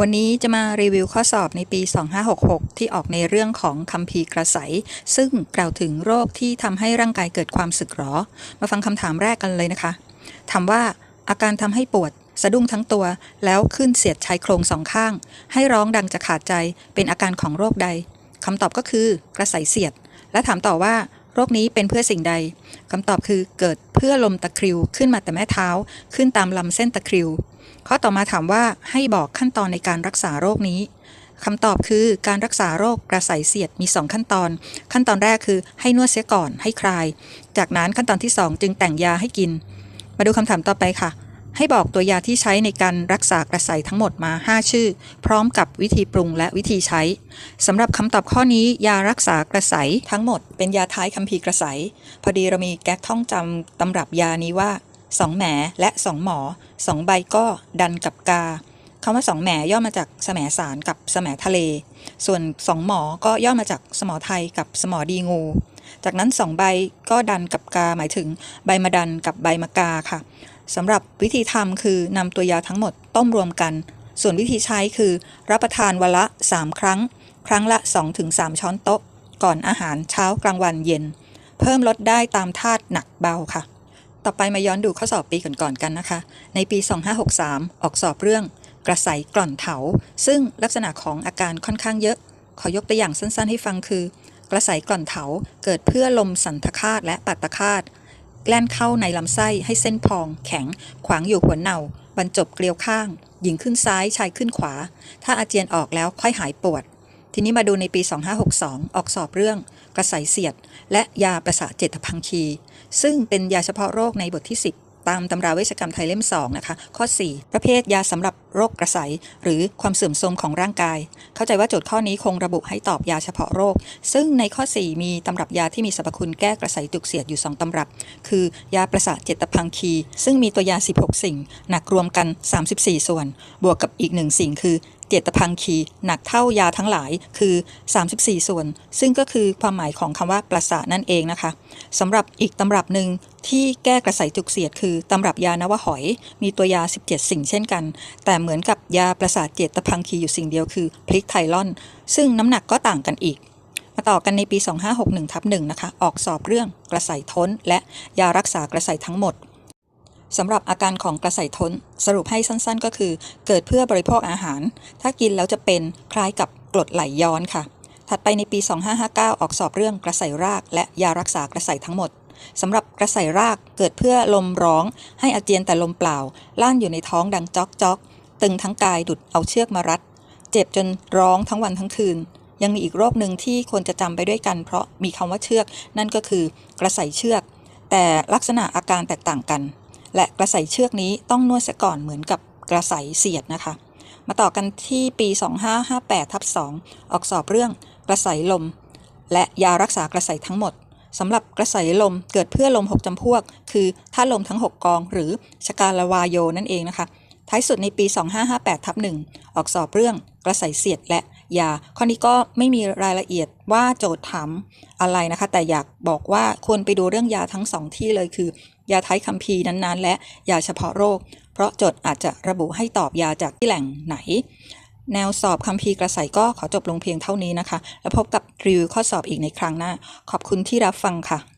วันนี้จะมารีวิวข้อสอบในปี 2566 ที่ออกในเรื่องของคัมภีร์กระใสซึ่งกล่าวถึงโรคที่ทำให้ร่างกายเกิดความสึกหรอ มาฟังคำถามแรกกันเลยนะคะ ถามว่าอาการทำให้ปวด สะดุ้งทั้งตัว แล้วขึ้นเสียดชายโครงสองข้าง ให้ร้องดังจะขาดใจ เป็นอาการของโรคใดคำตอบก็คือกระใสเสียด และถามต่อว่าโรคนี้เป็นเพื่อสิ่งใดคำตอบคือเกิดเพื่อลมตะคริวขึ้นมาแต่แม่เท้า ขึ้นตามลำเส้นตะคริว ข้อต่อมาถามว่าให้บอกขั้นตอนในการรักษาโรคนี้คำตอบคือการรักษาโรคกระใสเสียดมี 2 ขั้นตอน ขั้นตอนแรกคือให้นวดเสียก่อนให้คลาย จากนั้นขั้นตอนที่ 2 จึงแต่งยาให้กิน มาดูคำถามต่อไปค่ะ ให้บอกตัวยาที่ใช้ในการรักษากระใสทั้งหมดมา 5 ชื่อ พร้อมกับวิธีปรุงและวิธีใช้สำหรับคำตอบข้อนี้ ยารักษากระใสทั้งหมด เป็นยาท้ายคัมภีร์กระใสพอดีเรามีแก๊กท่องจำตำรับยานี้ว่า สองแหมและสองหมอสองใบก็ดันกับกาคำว่าสองแหมย่อมาจากสมสารกับสมทะเล ส่วนสองหมอก็ย่อมาจากสมอไทยกับสมอดีงู จากนั้นสองใบก็ดันกับกาหมายถึงใบมะดันกับใบมะกาค่ะสำหรับวิธีทำคือนำตัวยาทั้งหมดต้มรวมกัน ส่วนวิธีใช้คือ รับประทานวันละ 3 ครั้ง ครั้งละ 2-3 ช้อนโต๊ะ ก่อนอาหารเช้ากลางวันเย็น เพิ่มลดได้ตามธาตุหนักเบาค่ะ ต่อไปมาย้อนดูข้อสอบปีก่อนๆกันนะคะ ในปี 2563 ออกสอบเรื่องกระใสกล่อนเถา ซึ่งลักษณะของอาการค่อนข้างเยอะ ขอยกตัวอย่างสั้นๆ ให้ฟังคือ กระใสกล่อนเถาเกิดเพื่อลมสันทคาตและปัตตคาตแล่นเข้าในลำไส้ให้เส้นพอง แข็ง ขวางอยู่หัวเน่า บรรจบเกลียวข้าง หญิงขึ้นซ้ายชายขึ้นขวา ถ้าอาเจียนออกแล้วค่อยหายปวด ทีนี้มาดูในปี 2562 ออกสอบเรื่องกระใสเสียด และยาประสาทเจตพังคี ซึ่งเป็นยาเฉพาะโรคในบทที่ 10 ตามตำราเวชกรรมไทยเล่ม 2 นะคะ ข้อ 4 ประเภทยาสำหรับโรคกระใสหรือความเสื่อมโทรมของร่างกาย เข้าใจว่าโจทย์ข้อนี้คงระบุให้ตอบยาเฉพาะโรค ซึ่งในข้อ 4 มีตำรับยาที่มีสรรพคุณแก้กระใสจุกเสียดอยู่ 2 ตำรับ คือยาประสาทเจตพังคี ซึ่งมีตัวยา 16 สิ่ง หนักรวมกัน 34 ส่วน บวกกับอีกหนึ่งสิ่งคือ เจตพังคีหนักเท่ายาทั้งหลายคือ 34 ส่วน ซึ่งก็คือความหมายของคำว่าประสาทนั่นเองนะคะสำหรับอีกตำรับหนึ่งที่แก้กระใสจุกเสียดคือตำรับยานวหอย มีตัวยา 17 สิ่งเช่นกัน แต่เหมือนกับยาประสาทเจตพังคีอยู่สิ่งเดียวคือพลิกไทลอน ซึ่งน้ำหนักก็ต่างกันอีก มาต่อกันในปี 2561ทับ1นะคะออกสอบเรื่องกระใสท้น และยารักษากระใสทั้งหมด สำหรับอาการของกระใสท้นสรุปให้สั้นๆ ก็คือ เกิดเพื่อบริโภคอาหาร ถ้ากินแล้วจะเป็นคล้ายกับกรดไหลย้อนค่ะ ถัดไปในปี 2559 ออกสอบเรื่องกระใสราก และยารักษากระใสทั้งหมดสำหรับกระใสรากเกิดเพื่อลมร้อง ให้อาเจียนแต่ลมเปล่าล่านอยู่ในท้องดังจอกจอกตึงทั้งกายดุดเอาเชือกมารัด เจ็บจนร้องทั้งวันทั้งคืน ยังมีอีกโรคหนึ่งที่ควรจะจำไปด้วยกัน เพราะมีคำว่าเชือก นั่นก็คือกระใสเชือก แต่ลักษณะอาการแตกต่างกัน และกระใสเชือกนี้ต้องนวดเสียก่อนเหมือนกับกระใสเสียดนะคะ มาต่อกันที่ปี 2558ทับ2ออกสอบเรื่องกระใสลม และยารักษากระใสทั้งหมดสำหรับกระใสลมเกิดเพื่อลม 6จำพวก คือท่าลมทั้ง 6 กอง หรือชกาลวาโยนั่นเองนะคะ ท้ายสุดในปี 2558ทับ1ออกสอบเรื่องกระใสเสียดและ ยา ข้อนี้ก็ไม่มีรายละเอียดว่าโจทย์ถามอะไรนะคะ แต่อยากบอกว่าควรไปดูเรื่องยาทั้งสองที่เลยคือ ยาท้ายคัมภีร์นั้นๆ และยาเฉพาะโรค เพราะโจทย์อาจจะระบุให้ตอบยาจากที่แหล่งไหน แนวสอบคัมภีร์กระใสก็ขอจบลงเพียงเท่านี้นะคะ แล้วพบกับรีวิวข้อสอบอีกในครั้งหน้า ขอบคุณที่รับฟังค่ะ